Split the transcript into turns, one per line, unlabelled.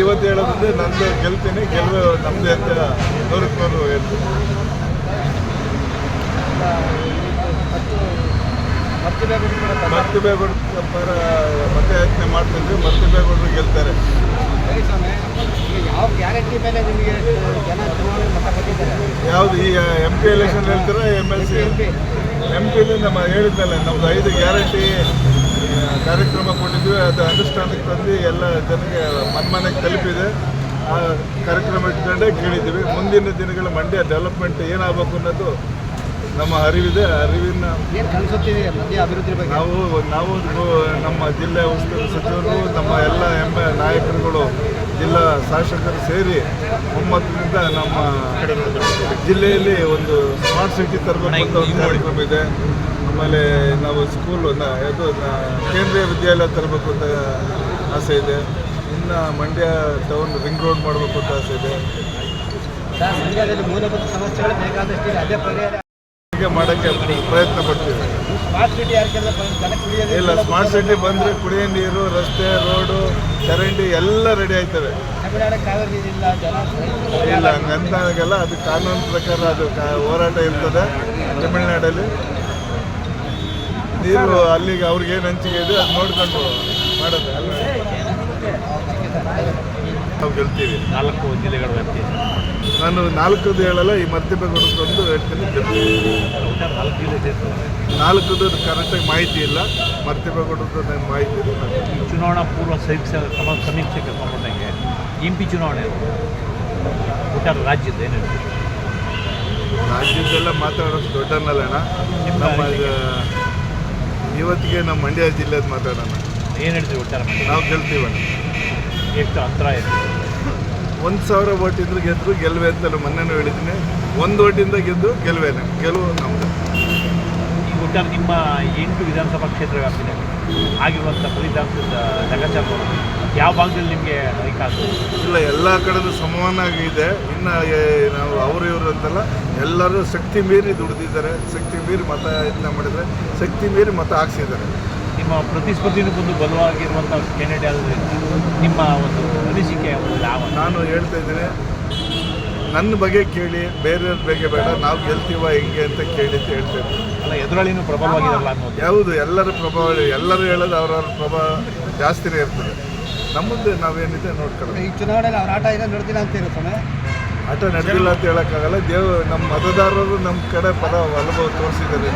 ಇವತ್ತು ಹೇಳೋದಂದ್ರೆ ನಂದು ಗೆಲ್ತೀನಿ ಗೆಲುವು ನಮ್ಮದೇ ಅಂತ ನೂರಕ್ಕೆ ನೂರು ಹೇಳ್ತೀನಿ
ಮತ್ತು
ಯತ್ನ ಪರ ಮತ್ತೆ ಯೋಚನೆ ಮಾಡ್ತಿದ್ರೆ ಮತ್ತೆ ಬೇಗೌಡರು ಗೆಲ್ತಾರೆ.
ಯಾವ್ದು
ಯಾವುದು ಈ ಎಂ ಪಿ ಎಲೆಕ್ಷನ್ ಹೇಳ್ತೀರಾ M L C
M P
M ಪಿಲಿ ನಮ್ಮ ಹೇಳಿದ್ಮೇಲೆ ನಮ್ದು ಐದು ಗ್ಯಾರಂಟಿ ಕಾರ್ಯಕ್ರಮ ಕೊಟ್ಟಿದ್ವಿ ಅದು ಅನುಷ್ಠಾನಕ್ಕೆ ತಂದು ಎಲ್ಲ ಜನಕ್ಕೆ ಮನ್ಮನೆಗೆ ತಲುಪಿದೆ. ಆ ಕಾರ್ಯಕ್ರಮ ಇಟ್ಕೊಂಡೇ ಕೇಳಿದ್ದೀವಿ. ಮುಂದಿನ ದಿನಗಳ ಮಂಡ್ಯ ಡೆವಲಪ್ಮೆಂಟ್ ಏನಾಗಬೇಕು ಅನ್ನೋದು ನಮ್ಮ ಅರಿವಿದೆ. ಅರಿವಿನ ನಾವು ನಾವು ನಮ್ಮ ಜಿಲ್ಲೆ ಉಸ್ತುವಾರಿ ಸಚಿವರು ನಮ್ಮ ಎಲ್ಲ ಎಂ ನಾಯಕರುಗಳು ಜಿಲ್ಲಾ ಶಾಸಕರು ಸೇರಿ ಒಮ್ಮತದಿಂದ ನಮ್ಮ ಜಿಲ್ಲೆಯಲ್ಲಿ ಒಂದು ಸ್ಮಾರ್ಟ್ ಸಿಟಿ ತರಬೇಕು ಅಂತ ಒಂದು ಕಾರ್ಯಕ್ರಮ ಇದೆ. ಆಮೇಲೆ ನಾವು ಸ್ಕೂಲ್ ಇದು ನಾ ಕೇಂದ್ರೀಯ ವಿದ್ಯಾಲಯ ತರಬೇಕು ಅಂತ ಆಸೆ ಇದೆ. ಇನ್ನು ಮಂಡ್ಯ ಟೌನ್ ರಿಂಗ್ ರೋಡ್ ಮಾಡಬೇಕು ಅಂತ ಆಸೆ ಇದೆ.
ಮೂಲಭೂತ ಸಮಸ್ಯೆಗಳು ಬೇಕಾದಷ್ಟಿದೆ ಅದೇ ಪರಿಹಾರ
ಹೀಗೆ ಮಾಡೋಕ್ಕೆ ಪ್ರಯತ್ನ ಪಡ್ತೀವಿ. ಇಲ್ಲ ಸ್ಮಾರ್ಟ್ ಸಿಟಿ ಬಂದರೆ ಕುಡಿಯೋ ನೀರು ರಸ್ತೆ ರೋಡು ಚರಂಡಿ ಎಲ್ಲ ರೆಡಿ ಆಯ್ತವೆ.
ಇಲ್ಲ
ಹಂಗಂತಾಗೆಲ್ಲ ಅದು ಕಾನೂನು ಪ್ರಕಾರ ಅದು ಹೋರಾಟ ಇರ್ತದೆ ತಮಿಳ್ನಾಡಲ್ಲಿ. ನೀರು ಅಲ್ಲಿಗೆ ಅವ್ರಿಗೆ ಏನು ಹಂಚಿಕೆ ಇದೆ ಅದು ನೋಡ್ಕೊಂಡು ಮಾಡೋದು ಅಲ್ಲ ನಾವು ಗೆಲ್ತೀವಿ.
ನಾಲ್ಕು ಜಿಲ್ಲೆಗಳು ಬರ್ತೀವಿ
ನಾನು ನಾಲ್ಕದು ಹೇಳಲ್ಲ ಈ ಮಧ್ಯಬೇಗೌಡದೊಂದು ಹೇಳ್ತೀನಿ ನಾಲ್ಕದು ಕರೆಕ್ಟಾಗಿ ಮಾಹಿತಿ ಇಲ್ಲ ಮಧ್ಯಬೇಗೌಡದ್ದು ನನಗೆ ಮಾಹಿತಿ ಇಲ್ಲ.
ಈ ಚುನಾವಣಾ ಪೂರ್ವ ಸಮೀಕ್ಷೆ ಕ್ರಮ ಸಮೀಕ್ಷೆಗೆ ಸಂಬಂಧಕ್ಕೆ ಎಂ ಪಿ ಚುನಾವಣೆ ಒಟ್ಟಾರೆ ರಾಜ್ಯದ ಏನು ಹೇಳ್ತೀವಿ
ರಾಜ್ಯದ್ದೆಲ್ಲ ಮಾತಾಡೋಷ್ಟು ದೊಡ್ಡನಲ್ಲಣ್ಣ. ನಮ್ಮ ಇವತ್ತಿಗೆ ನಮ್ಮ ಮಂಡ್ಯ ಜಿಲ್ಲೆದು ಮಾತಾಡೋಣ.
ಏನು ಹೇಳ್ತೀವಿ ಒಟ್ಟಾರೆ?
ನಾವು ಗೆಲ್ತೀವ
ಎಷ್ಟು ಅಂತರ ಇದೆ
ಒಂದು ಸಾವಿರ ಓಟ್ ಇದ್ರೆ ಗೆದ್ರು ಅಂತಲೂ ಅಂತಲ್ಲ ಮೊನ್ನೆನೂ ಹೇಳಿದ್ದೀನಿ. ಒಂದು ಓಟಿಂದ ಗೆದ್ದು ಗೆಲುವೇನೆ. ಗೆಲುವು ನಮ್ಮದು
ಈ ಒಟ್ಟಾರೆ ನಿಮ್ಮ ಎಂಟು ವಿಧಾನಸಭಾ ಕ್ಷೇತ್ರ ವ್ಯಾಪ್ತಿನಲ್ಲಿ ಆಗಿರುವಂಥ ಫಲಿತಾಂಶದ ಲೆಕ್ಕಾಚಾರ ಯಾವ ಭಾಗದಲ್ಲಿ ನಿಮಗೆ ಆಗ್ತದೆ
ಇಲ್ಲ ಎಲ್ಲ ಕಡೆನೂ ಸಮಾನವಾಗಿದೆ ಇನ್ನು ನಾವು ಅವರು ಇವರು ಅಂತಲ್ಲ ಎಲ್ಲರೂ ಶಕ್ತಿ ಮೀರಿ ದುಡಿದಿದ್ದಾರೆ. ಶಕ್ತಿ ಮೀರಿ ಮತ ಯತ್ನ ಮಾಡಿದರೆ ಶಕ್ತಿ ಮೀರಿ ಮತ ಹಾಕ್ಸಿದ್ದಾರೆ.
ನಿಮ್ಮ ಪ್ರತಿಸ್ಪರ್ಧಿನೂ ಒಂದು ಬಲವಾಗಿರುವಂಥ ಕ್ಯಾಂಡಿಡೇಟ್ ಆದರೆ ನಿಮ್ಮ ಒಂದು ಅನಿಸಿಕೆ ಒಂದು ಲಾಭ
ನಾನು ಹೇಳ್ತಾ ಇದ್ದೀನಿ ನನ್ನ ಬಗ್ಗೆ ಕೇಳಿ ಬೇರೆಯವ್ರ ಬಗ್ಗೆ ಬೇಡ ನಾವು ಗೆಲ್ತೀವ ಹೆಂಗೆ ಅಂತ ಕೇಳಿ ಅಂತ ಹೇಳ್ತಾ ಇದ್ದೀನಿ
ಅಲ್ಲ ಎದುರಾಳಿನೂ ಅನ್ನೋದು.
ಯಾವುದು ಎಲ್ಲರ ಪ್ರಭಾವ ಎಲ್ಲರೂ ಹೇಳೋದು ಅವ್ರವ್ರ ಪ್ರಭಾವ ಜಾಸ್ತಿನೇ ಇರ್ತದೆ. ನಮ್ಮದು ನಾವೇನಿದೆ ನೋಡ್ಕೊಳ್ಳೋದು
ಈ ಚುನಾವಣೆಯಲ್ಲಿ ಅವ್ರ ಆಟ ಇದೆ ನಡೆದಿಲ್ಲ ಅಂತ ಹೇಳ್ತಾನೆ
ಆಟ ನಡೆದಿಲ್ಲ ಅಂತ ಹೇಳೋಕ್ಕಾಗಲ್ಲ. ದೇವ್ ನಮ್ಮ ಮತದಾರರು ನಮ್ಮ ಕಡೆ ಪದ ಒಲವು ತೋರಿಸಿದ್ದಾರೆ